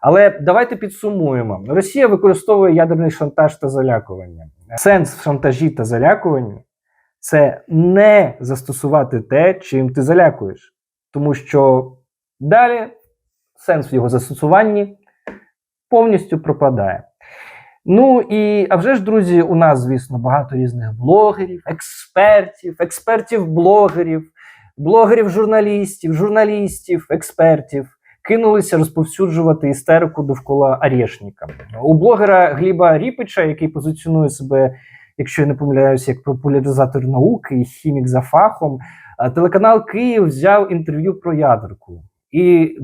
Але давайте підсумуємо: Росія використовує ядерний шантаж та залякування. Сенс шантажі та залякуванні це не застосувати те, чим ти залякуєш, тому що далі сенс в його застосуванні повністю пропадає. Ну і а вже ж, друзі, у нас, звісно, багато різних блогерів, експертів, експертів-блогерів, блогерів-журналістів, журналістів, експертів кинулися розповсюджувати істерику довкола Арєшніка. У блогера Гліба Ріпича, який позиціонує себе, якщо я не помиляюся, як популяризатор науки і хімік за фахом, е, телеканал Київ взяв інтерв'ю про ядерку. І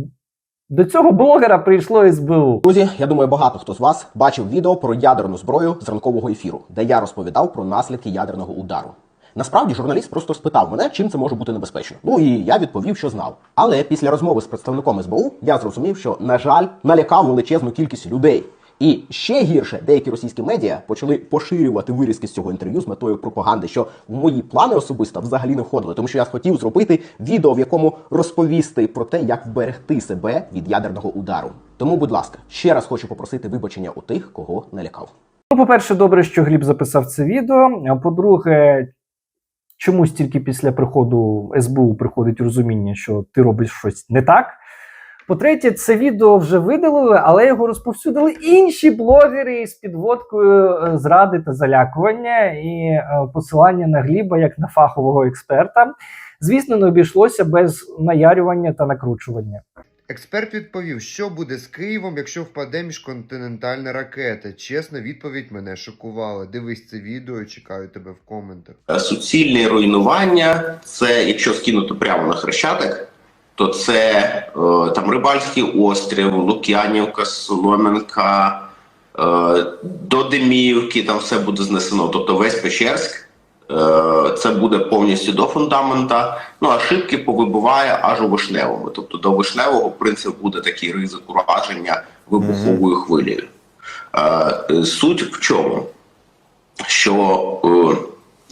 до цього блогера прийшло СБУ. Друзі, я думаю, багато хто з вас бачив відео про ядерну зброю з ранкового ефіру, де я розповідав про наслідки ядерного удару. Насправді журналіст просто спитав мене, чим це може бути небезпечно. Ну і я відповів, що знав. Але після розмови з представником СБУ я зрозумів, що на жаль налякав величезну кількість людей. І ще гірше, деякі російські медіа почали поширювати вирізки з цього інтерв'ю з метою пропаганди, що в мої плани особисто взагалі не входили, тому що я хотів зробити відео, в якому розповісти про те, як вберегти себе від ядерного удару. Тому, будь ласка, ще раз хочу попросити вибачення у тих, кого налякав. Ну, по-перше, добре, що Гліб записав це відео. По-друге, чомусь тільки після приходу СБУ приходить розуміння, що ти робиш щось не так. По-третє, це відео вже видалили, але його розповсюдили інші блогери з підводкою е, зради та залякування і е, посилання на Гліба як на фахового експерта. Звісно, не обійшлося без наярювання та накручування. Експерт відповів, що буде з Києвом, якщо впаде міжконтинентальна ракета. Чесна відповідь мене шокувала. Дивись це відео, чекаю тебе в коментах. суцільне руйнування. Це якщо скинути прямо на хрещатик, то це е, там Рибальський острів, Лук'янівка, Солом'янка, е, до Деміївки, там все буде знесено. Тобто весь Печерськ. Е, Це буде повністю до фундамента. Ну а шибки повибиває аж у вишневому. Тобто до вишневого, в принципі, буде такий ризик ураження вибуховою хвилею. Е, Суть в чому? Що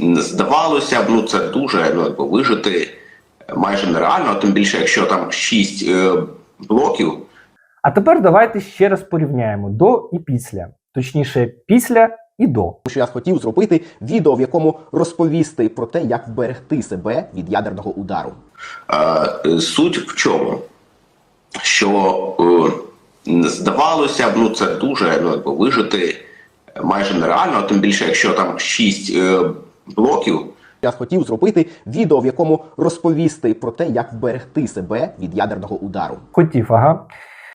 е, здавалося б, ну це дуже ну, якби, вижити майже нереально, тим більше, якщо там 6 е, блоків, А тепер давайте ще раз порівняємо до і після, точніше, після і до. Що я хотів зробити відео, в якому розповісти про те, як вберегти себе від ядерного удару. Е, Суть в чому? Що е, здавалося б, ну це дуже ну, якби, вижити майже нереально, тим більше, якщо там 6 е, блоків, Я хотів зробити відео, в якому розповісти про те, як вберегти себе від ядерного удару. Хотів, ага.